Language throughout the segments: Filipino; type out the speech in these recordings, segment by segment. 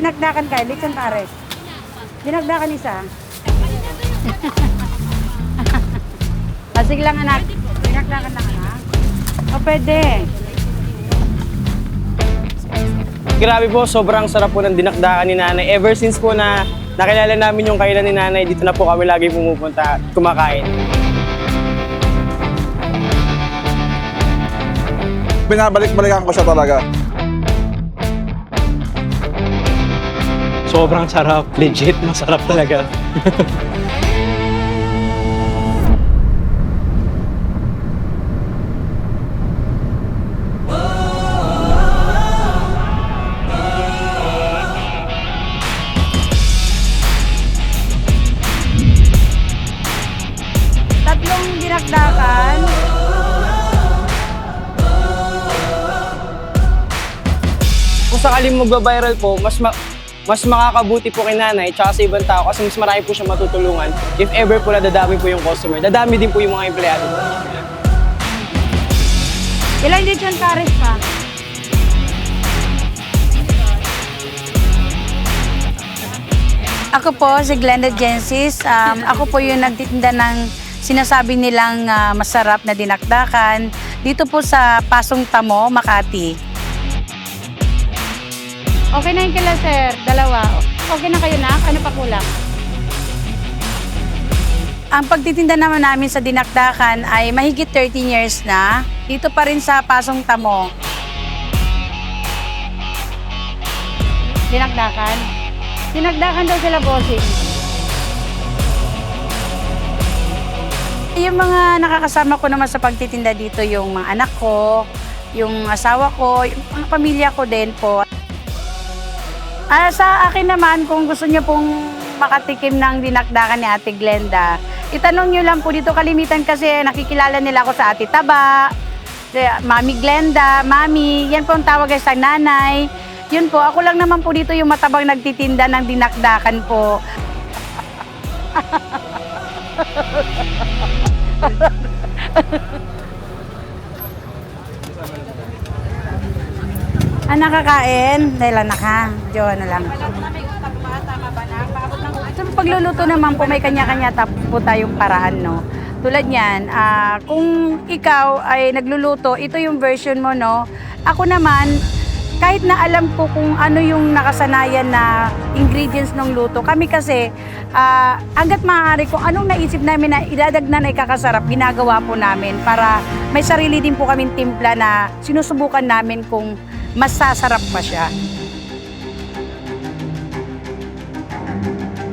Dinagdakan kayo, lechon pares. Dinagdakan isa. ah, sige lang anak. Dinagdakan lang anak. O pwede. Grabe po, sobrang sarap po ng dinakdakan ni nanay. Ever since po na nakilala namin yung kailan ni nanay, dito na po kami lagi pumupunta at kumakain. Binabalik-balikan ko siya talaga. Sobrang sarap. Legit, masarap talaga. Tatlong dinagdakan. Kung sakaling magba-viral po, mas ma- mas makakabuti po kay nanay tsaka sa ibang tao kasi mas marami po siya matutulungan. If ever po na dadami po yung customer, dadami din po yung mga empleyado. Ilang lechon pares pa? Ako po si Glenda Gensis. Um, ako po yung nagtitinda ng sinasabi nilang ah, masarap na dinakdakan dito po sa Pasong Tamo, Makati. Okay na yung kila sir, dalawa. Okay na kayo na? Ano pa kulang? Ang pagtitinda naman namin sa dinakdakan ay mahigit 13 years na. Dito pa rin sa Pasong Tamo. Dinakdakan? Dinakdakan daw sila bossing. Yung mga nakakasama ko naman sa pagtitinda dito, yung mga anak ko, yung asawa ko, yung mga pamilya ko din po. Ah, sa akin naman, kung gusto niyo pong makatikim ng dinakdakan ni Ate Glenda, itanong niyo lang po dito kalimitan kasi nakikilala nila ako sa Ate Taba, Mami Glenda, Mami, yan po ang tawag sa nanay. Yun po, ako lang naman po dito yung matabang nagtitinda ng dinakdakan po. Ah, nakakain? Dahil anak ha? Diyo, ano lang. Sa pagluluto naman po, may kanya-kanya po tayong paraan, no? Tulad niyan, ah, kung ikaw ay nagluluto, ito yung version mo, no? Ako naman, kahit na alam ko kung ano yung nakasanayan na ingredients ng luto, kami kasi, ah, hanggat maaari kung anong naisip namin na idadagnan ay kakasarap, ginagawa po namin para may sarili din po kaming timpla na sinusubukan namin kung mas sasarap pa siya.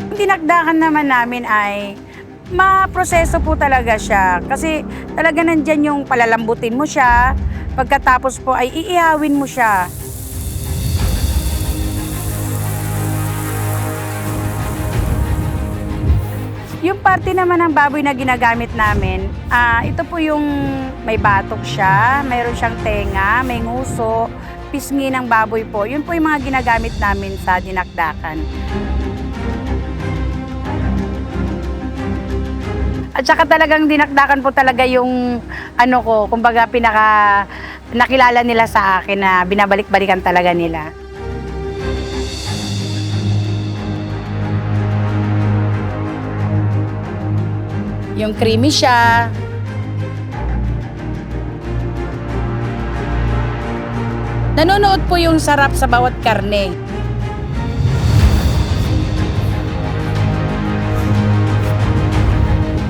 Ang dinakdakan naman namin ay maproseso po talaga siya. Kasi talaga nandyan yung palalambutin mo siya. Pagkatapos po ay iihawin mo siya. Yung parte naman ng baboy na ginagamit namin, ah ito po yung may batok siya, mayroon siyang tenga, may nguso, pisngi ng baboy po. Yun po yung mga ginagamit namin sa dinakdakan. At saka talagang dinakdakan po talaga yung ano ko, kumbaga pinaka nakilala nila sa akin na binabalik-balikan talaga nila. Yung creamy siya. Nanonood po yung sarap sa bawat karne.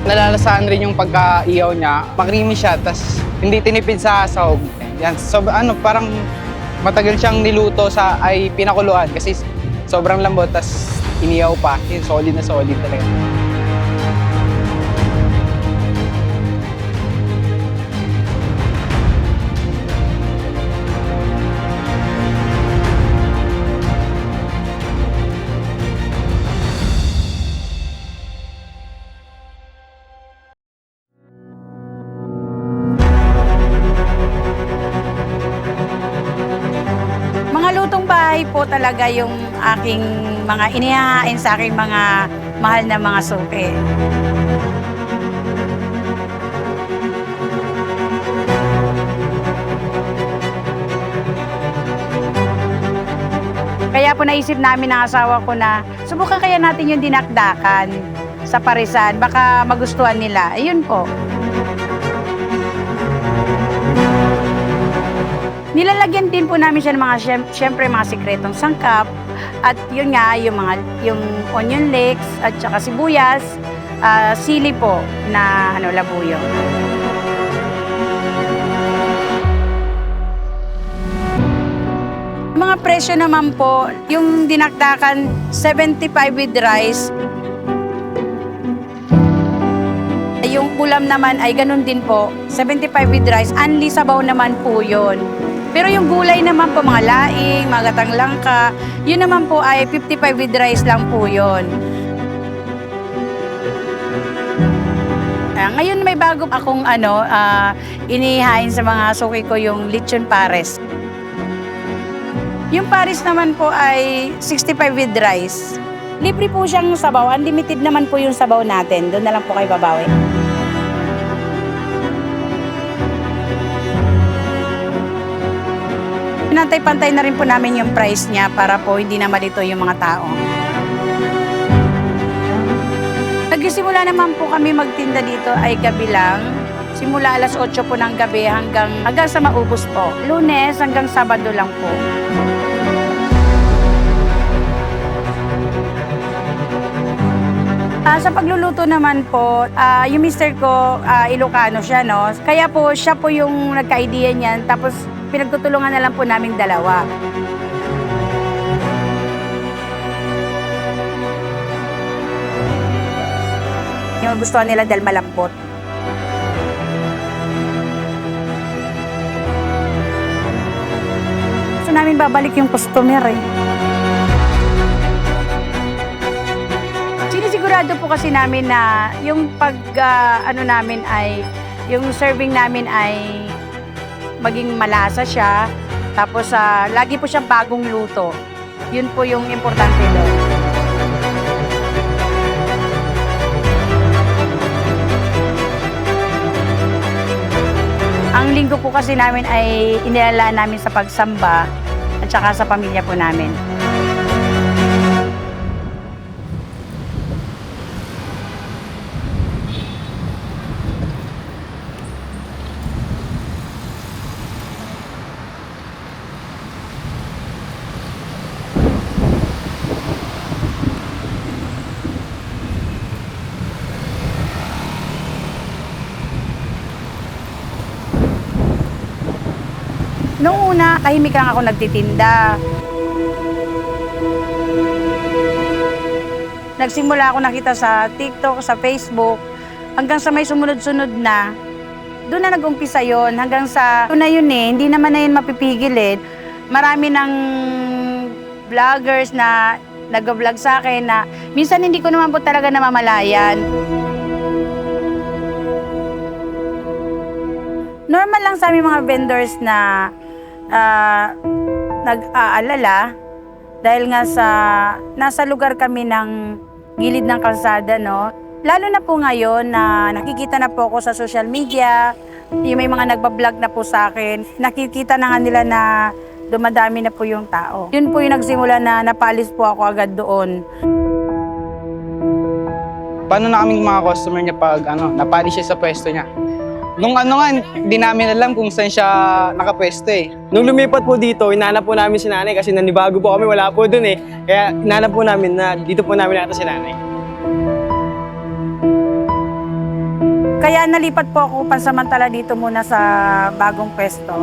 nalalasaan rin yung pagka-iyaw niya. Makrimi siya, tas hindi tinipid sa sahog. Yan, so, ano, parang matagal siyang niluto sa, ay pinakuluan kasi sobrang lambot, tas iniyaw pa. Yun, solid na solid talaga. Talaga yung aking mga inihahain sa aking mga mahal na mga suki. Kaya po naisip namin ng asawa ko na subukan kaya natin yung dinakdakan sa parisan. Baka magustuhan nila. Ayun po. Nilalagyan din po namin siya ng mga syem- syempre mga sikretong sangkap at yun nga yung mga yung onion leeks at saka sibuyas, ah, sili po na ano labuyo. Mga presyo naman po, yung dinakdakan 75 with rice. Yung ulam naman ay ganun din po, 75 with rice. Anli sabaw naman po yun. Pero yung gulay naman po, mga laing, mga langka, yun naman po ay 55 with rice lang po yun. Ah, ngayon may bago akong ano, ah, inihain sa mga suki ko yung lechon pares. Yung pares naman po ay 65 with rice. Libre po siyang sabaw. Unlimited naman po yung sabaw natin. Doon na lang po kayo babawi. Pinantay-pantay na rin po namin yung price niya para po hindi na malito yung mga tao. Nagsimula naman po kami magtinda dito ay gabi lang. Simula alas 8 po ng gabi hanggang, hanggang sa maubos po. Lunes hanggang Sabado lang po. Ah, sa pagluluto naman po, ah, yung mister ko, ah, Ilocano siya, no? Kaya po, siya po yung nagka-idea niyan. Tapos, pinagtutulungan na lang po naming dalawa. Yung gusto nila dahil malambot. Gusto namin babalik yung customer eh. Sinisigurado po kasi namin na yung pag ah, ano namin ay yung serving namin ay maging malasa siya. Tapos ah, lagi po siyang bagong luto. Yun po yung importante doon. Ang linggo po kasi namin ay inilala namin sa pagsamba at saka sa pamilya po namin. Tahimik lang ako nagtitinda. Nagsimula ako nakita sa TikTok, sa Facebook, hanggang sa may sumunod-sunod na. Doon na nag-umpisa yon hanggang sa doon na yun eh, hindi naman na yun mapipigil eh. Marami ng vloggers na nag-vlog sa akin na minsan hindi ko naman po talaga namamalayan. Normal lang sa aming mga vendors na ah, nag-aalala dahil nga sa nasa lugar kami ng gilid ng kalsada, no? Lalo na po ngayon na nakikita na po ako sa social media, yung may mga nagbablog na po sa akin, nakikita na nga nila na dumadami na po yung tao. Yun po yung nagsimula na napalis po ako agad doon. Paano na kaming mga customer niya pag ano, napali siya sa pwesto niya? Nung ano nga, hindi namin alam kung saan siya nakapwesto eh. Nung lumipat po dito, inanap po namin si nanay kasi nanibago po kami, wala po dun eh. Kaya inanap po namin na dito po namin nakita si nanay. Kaya nalipat po ako pansamantala dito muna sa bagong pwesto.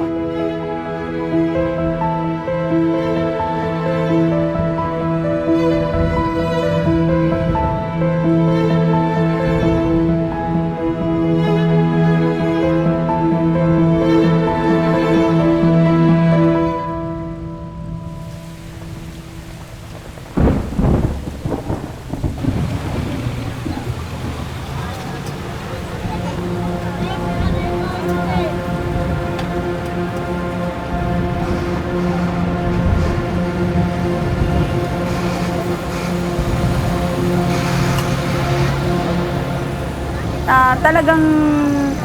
Talagang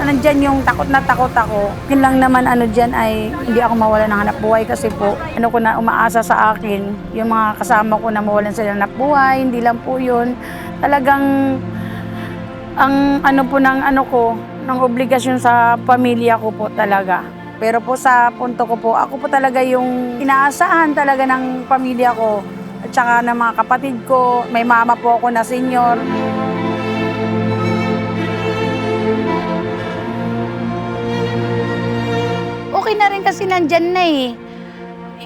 ano nandyan yung takot na takot ako. Yun lang naman ano dyan ay hindi ako mawala ng hanap buhay kasi po ano ko na umaasa sa akin, yung mga kasama ko na mawalan sila ng hanap buhay, hindi lang po yun. Talagang ang ano po ng ano ko, ng obligasyon sa pamilya ko po talaga. Pero po sa punto ko po, ako po talaga yung inaasahan talaga ng pamilya ko at saka ng mga kapatid ko. May mama po ako na senior. Okay na rin kasi nandyan na eh.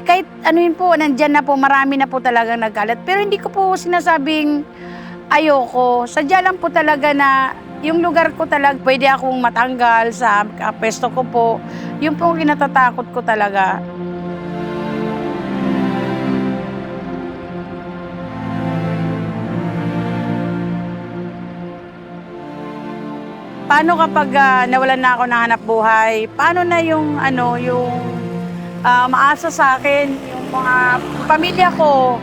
Kahit ano yun po, nandyan na po, marami na po talaga nagalat. Pero hindi ko po sinasabing ayoko. Sadya lang po talaga na yung lugar ko talaga, pwede akong matanggal sa ah, pwesto ko po. Yun po kinatatakot ko talaga. Paano kapag ah, nawalan na ako ng hanap buhay? Paano na yung ano, yung ah, maasa sa akin, yung mga pamilya ko,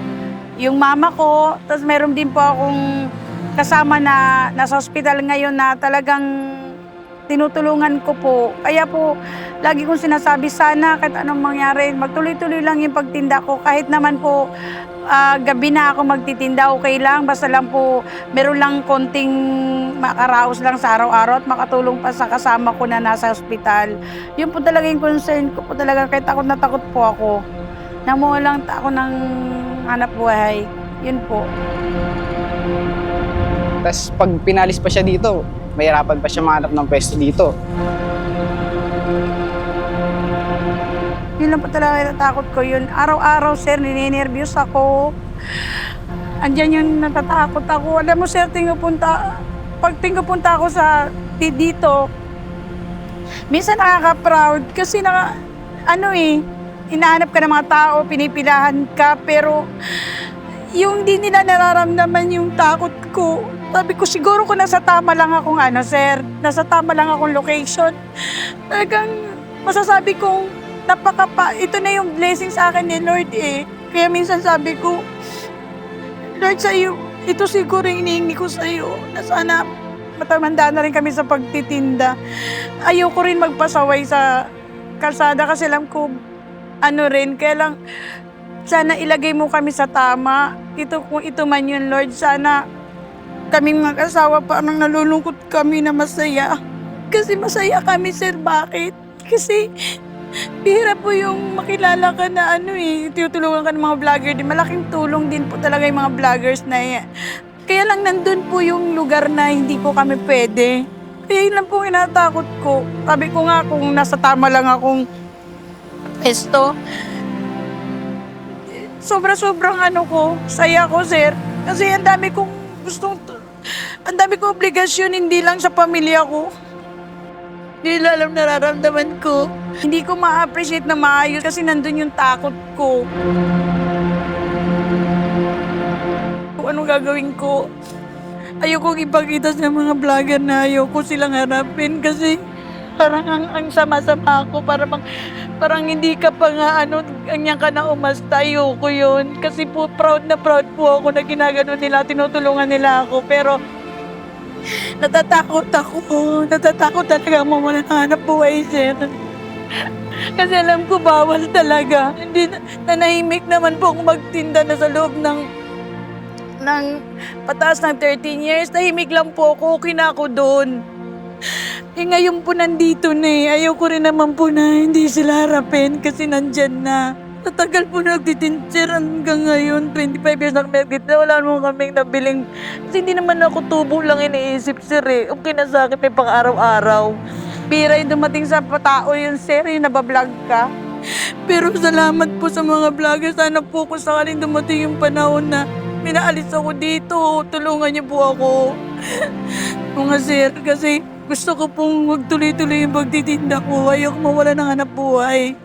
yung mama ko, tapos meron din po akong kasama na nasa hospital ngayon na talagang tinutulungan ko po. Kaya po, lagi kong sinasabi, sana kahit anong mangyari, magtuloy-tuloy lang yung pagtinda ko. Kahit naman po, ah, gabi na ako magtitinda, okay lang. Basta lang po, meron lang konting makaraos lang sa araw-araw at makatulong pa sa kasama ko na nasa hospital. Yun po talaga yung concern ko po talaga. Kahit takot na po ako. Namuha lang ako ng hanap buhay. Yun po. Tapos pag pinalis pa siya dito, mahirapan pa siya mahanap ng pwesto dito. Yun lang po talaga natatakot ko yun. Araw-araw, sir, nininervyos ako. Andyan yung natatakot ako. Alam mo, sir, tingin punta, pag tingin punta ako sa di- dito, minsan nakaka-proud kasi naka, ano eh, inaanap ka ng mga tao, pinipilahan ka, pero yung di nila nararamdaman yung takot ko. Sabi ko, siguro ko nasa tama lang akong ano, sir. Nasa tama lang akong location. Talagang masasabi kong napakapa, ito na yung blessing sa akin ni Lord eh. Kaya minsan sabi ko, Lord sa iyo, ito siguro yung hinihingi ko sa iyo na sana matamanda na rin kami sa pagtitinda. Ayoko rin magpasaway sa kalsada kasi alam ko ano rin, kaya lang sana ilagay mo kami sa tama. Ito kung ito man yun, Lord, sana kaming mag-asawa parang nalulungkot kami na masaya. Kasi masaya kami, sir. Bakit? Kasi Bihira po yung makilala ka na ano eh, tutulungan ka ng mga vlogger din. Malaking tulong din po talaga yung mga vloggers na yan. Kaya lang nandun po yung lugar na hindi po kami pwede. Kaya yun lang po inatakot ko. Sabi ko nga kung nasa tama lang akong pesto, sobra-sobrang ano ko, saya ko, sir. Kasi ang dami kong gustong, ang dami kong obligasyon, hindi lang sa pamilya ko. Hindi alam nararamdaman ko. Hindi ko ma-appreciate na maayos kasi nandun yung takot ko. Anong gagawin ko. Ayokong ipakita sa mga vlogger na ayoko silang harapin kasi parang ang, ang sama-sama ako. Parang, parang hindi ka pa nga ano, ganyan ka na umasta. Ayoko yun. Kasi po proud na proud po ako na ginagano nila, tinutulungan nila ako. Pero Natatakot ako. Natatakot talaga mawala ng hanap buhay, sir. Kasi alam ko bawal talaga. Hindi, nanahimik naman po akong magtinda na sa loob ng ng pataas ng 13 years. Tahimik lang po ako. Okay na ako doon. Eh ngayon po nandito na eh. Ayoko rin naman po na hindi sila harapin kasi nandyan na. Natagal po nagtitinser hanggang ngayon. 25 years na kami nagtitinser. Wala naman kaming nabiling. Kasi hindi naman ako tubo lang iniisip, sir eh. Okay na sa akin, may pang araw-araw. Bira yung dumating sa tao yun, sir, yung nabablog ka. Pero salamat po sa mga vlogger. Sana po kung sakaling dumating yung panahon na minaalis ako dito, tulungan niyo po ako. Mga sir, kasi gusto ko pong magtuloy-tuloy yung pagtitinda ko. Ayoko mawala ng hanap buhay.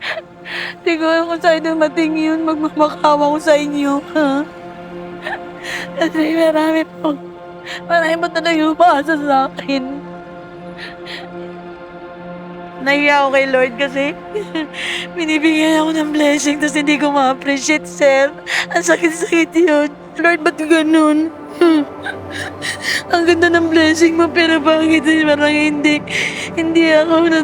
Siguro kung saan dumating yun, magmamakawa ko sa inyo, ha? Kasi marami po, marami po talaga umaasa sa akin. Nahiya ako kay Lord kasi binibigyan ako ng blessing tapos hindi ko ma-appreciate, sir. Ang sakit-sakit yun. Lord, ba't ganun? Ang ganda ng blessing mo pero bakit parang hindi? hindi ako na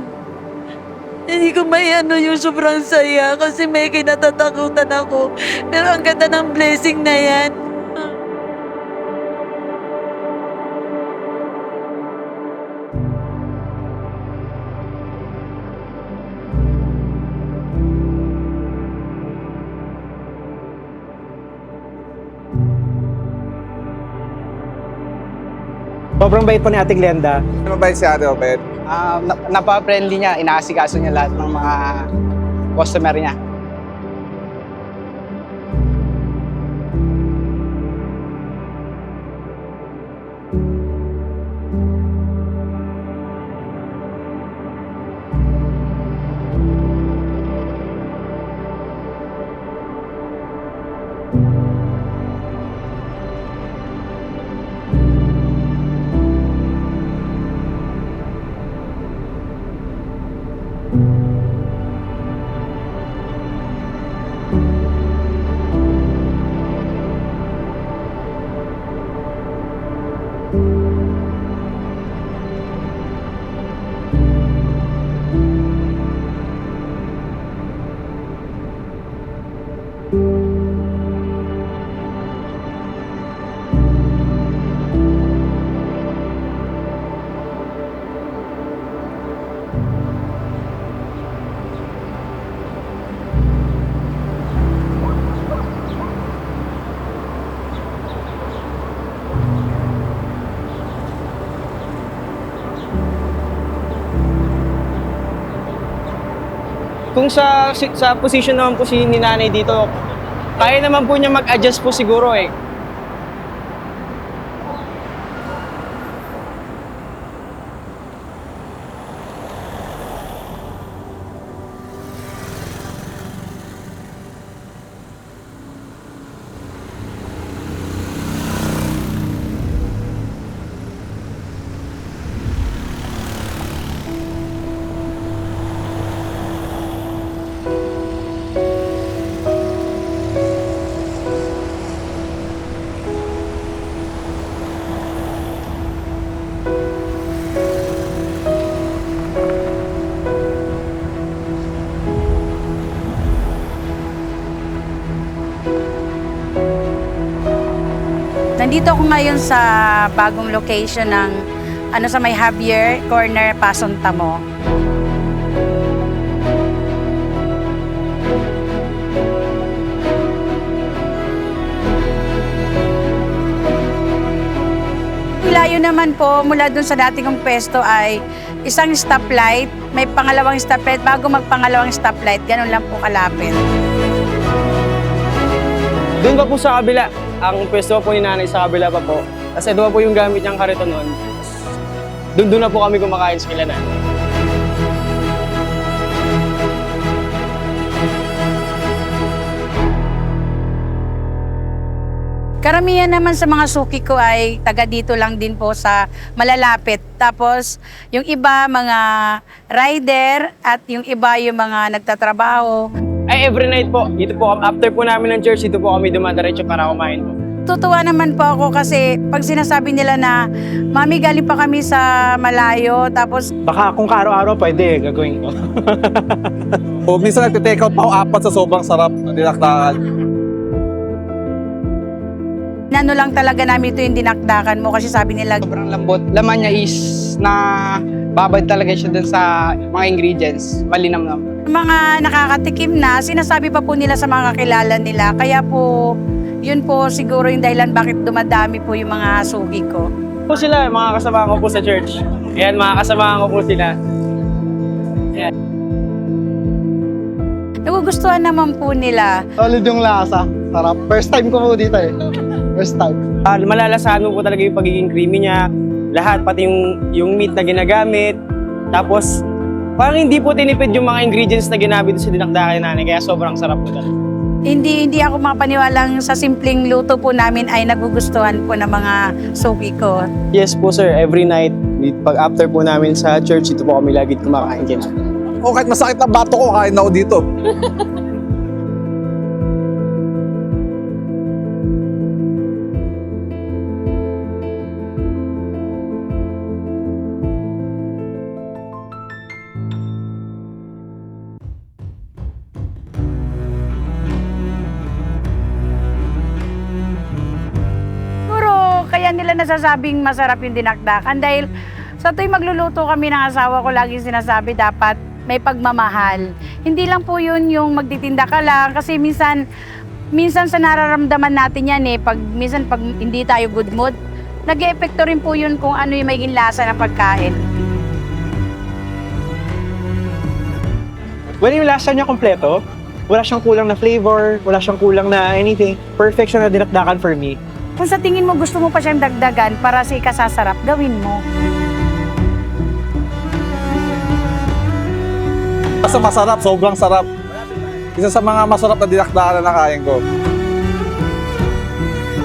hindi ko may ano yung sobrang saya kasi may kinatatakutan ako. Pero ang ganda ng blessing na yan. Sobrang bait po ni Ate Glenda. Ano ba si Ate Obed? Ah, na- napaka-friendly niya, inaasikaso niya lahat ng mga customer niya. Kung sa sa position naman po si ni nanay dito, kaya naman po niya mag-adjust po siguro eh. Nandito ako ngayon sa bagong location ng ano sa may Javier Corner, Pasong Tamo. Layo naman po mula dun sa dating kong pwesto ay isang stoplight, may pangalawang stoplight, bago magpangalawang stoplight, ganun lang po kalapit. Doon pa po sa kabila, ang pwesto po ni nanay sa kabila pa po. Kasi doon po yung gamit niyang karito noon. Doon doon na po kami kumakain sa kila nanay. Karamihan naman sa mga suki ko ay taga dito lang din po sa malalapit. Tapos yung iba mga rider at yung iba yung mga nagtatrabaho. Ay, every night po. Dito po, after po namin ng church, dito po kami dumadiretso para kumain po. Tutuwa naman po ako kasi pag sinasabi nila na Mami galing pa kami sa malayo tapos Baka kung araw-araw pwede, gagawin ko. O minsan nagtitake out pa ako apat sa sobrang sarap na dinakdakan. nano lang talaga namin ito yung dinakdakan mo kasi sabi nila Sobrang lambot. Laman niya is na babad talaga siya dun sa mga ingredients. Malinam naman. Mga nakakatikim na, sinasabi pa po nila sa mga kakilala nila. Kaya po, yun po siguro yung dahilan bakit dumadami po yung mga suki ko. Po sila, mga kasama ko po sa church. Ayan, mga kasama ko po sila. Nagugustuhan naman po nila. Solid yung lasa. Sarap. First time ko po dito eh. First time. Ah, malalasahan mo po talaga yung pagiging creamy niya. Lahat, pati yung, yung meat na ginagamit. Tapos, parang hindi po tinipid yung mga ingredients na ginamit sa dinakdakan ni nanay. Kaya sobrang sarap po talaga. Hindi hindi ako mapaniwalang sa simpleng luto po namin ay nagugustuhan po ng mga suki ko. Yes po sir, every night, pag after po namin sa church, ito po kami lagi kumakain kina. O kahit masakit na bato ko, kain na ako dito. nasasabing masarap yung dinakdakan? Dahil sa tuwing magluluto kami ng asawa ko, lagi sinasabi dapat may pagmamahal. Hindi lang po yun yung magtitinda ka lang kasi minsan minsan sa nararamdaman natin yan eh, pag minsan pag hindi tayo good mood, nag-eepekto rin po yun kung ano yung magiging lasa ng pagkain. Well, yung lasa niya kompleto. Wala siyang kulang na flavor, wala siyang kulang na anything. Perfect siya na dinakdakan for me. Kung sa tingin mo gusto mo pa siyang dagdagan para sa ikasasarap, gawin mo. Basta masarap, sobrang sarap. Isa sa mga masarap na dinakdakan na nakain ko.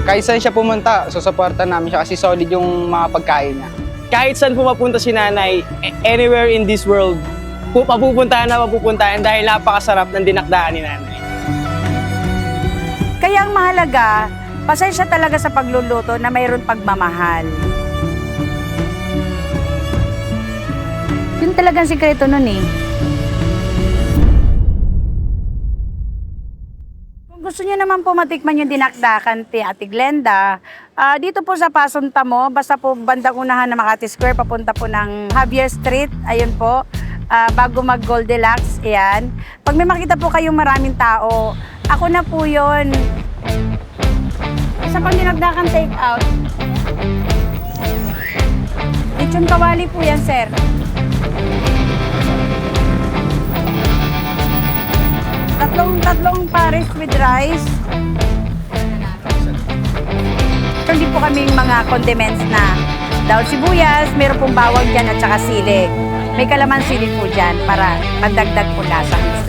Kahit saan siya pumunta, susuporta namin siya kasi solid yung mga pagkain niya. Kahit saan pumapunta si nanay, anywhere in this world, pu- mapupuntahan na mapupuntahan dahil napakasarap ng dinakdaan ni nanay. Kaya ang mahalaga, pasensya talaga sa pagluluto na mayroon pagmamahal. Yun talagang sikreto nun eh. Kung gusto niyo naman po matikman yung dinakdakan ti Ate Glenda, ah, dito po sa Pasunta mo, basta po bandang unahan ng Makati Square, papunta po ng Javier Street, ayun po, ah, bago mag Goldilocks, ayan. Pag may makita po kayong maraming tao, ako na po yun. Sa pang dinagdakan take out. Lechon kawali po yan, sir. Tatlong, tatlong pares with rice. Hindi po kaming mga condiments na daw sibuyas, meron pong bawang dyan at saka sili. May kalamansi din po dyan para pandagdag po lasa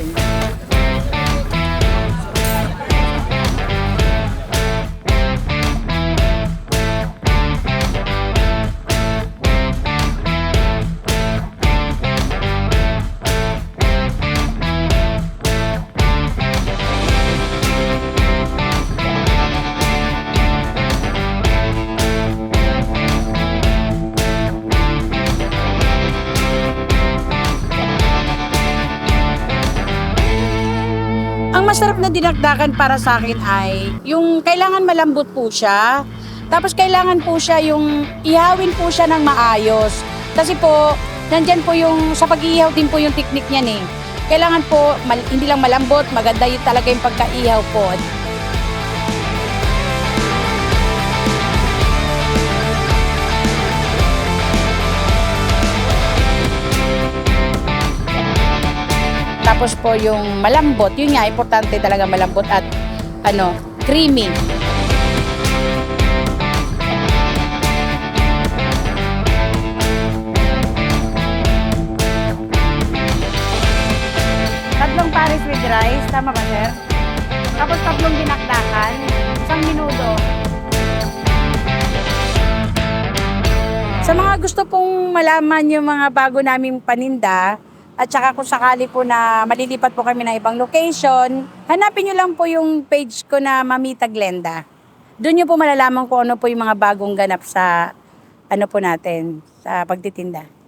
na dinakdakan para sa akin ay yung kailangan malambot po siya. Tapos kailangan po siya yung ihawin po siya ng maayos. Kasi po, nandyan po yung, sa pag-ihaw din po yung teknik niyan eh. Kailangan po, mal- hindi lang malambot, maganda yung talaga yung pagka-ihaw po. Tapos po yung malambot, yun nga, importante talaga malambot at ano, creamy. Tatlong pares with rice, tama ba sir? Tapos tatlong dinakdakan, isang minuto. Sa mga gusto pong malaman yung mga bago naming paninda, at saka kung sakali po na malilipat po kami ng ibang location, hanapin nyo lang po yung page ko na Mamita Glenda. Doon nyo po malalaman kung ano po yung mga bagong ganap sa ano po natin, sa pagtitinda.